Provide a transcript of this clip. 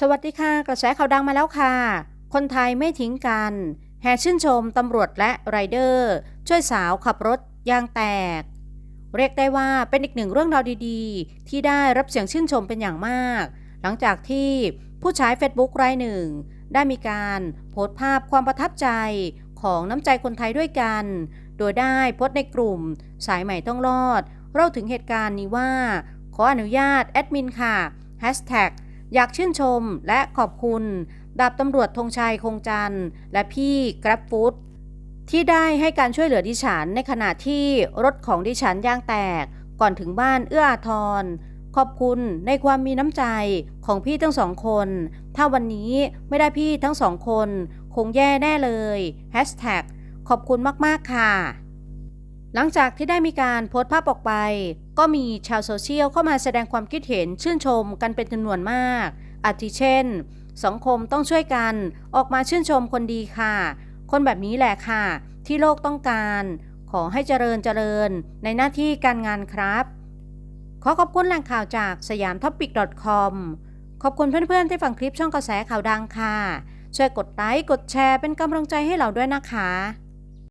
สวัสดีค่ะ กระแสข่าวดังมาแล้วค่ะ คนไทยไม่ทิ้งกัน แห่ชื่นชมตำรวจและไรเดอร์ ช่วยสาวขับรถยางแตก เรียกได้ว่าเป็นอีกหนึ่งเรื่องราวดีๆ ที่ได้รับเสียงชื่นชมเป็นอย่างมาก หลังจากที่ผู้ใช้ Facebook รายหนึ่ง ได้มีการโพสต์ภาพความประทับใจของน้ำใจคนไทยด้วยกัน โดยได้โพสต์ในกลุ่ม สายใหม่ต้องรอดเล่าถึงเหตุการณ์นี้ว่า ขออนุญาตแอดมินค่ะ Hashtag อยากชื่นชมและขอบคุณดาบตำรวจธงชัยคงจันทร์ และพี่ Grab Food ที่ได้ให้การช่วยเหลือดิฉันในขณะที่รถของดิฉันยางแตก ก่อนถึงบ้านเอื้ออาทร ขอบคุณในความมีน้ำใจของพี่ทั้งสองคน ถ้าวันนี้ไม่ได้พี่ทั้งสองคน คงแย่แน่เลย Hashtag ขอบคุณมาก ๆ ค่ะ หลังจากที่ได้มีการโพสต์ภาพออกไป ก็มีชาวโซเชียลเข้ามาแสดงความคิดเห็นชื่นชมกันเป็นจำนวนมาก อาทิเช่น สังคมต้องช่วยกันออกมาชื่นชมคนดีค่ะ คนแบบนี้แหละค่ะ ที่โลกต้องการ ขอให้เจริญเจริญในหน้าที่การงานครับ ขอขอบคุณแหล่งข่าวจากสยามท็อปิก .com ขอบคุณเพื่อนๆที่ฟังคลิปช่องกระแสข่าวดังค่ะ ช่วยกดไลค์กดแชร์เป็นกำลังใจให้เราด้วยนะคะ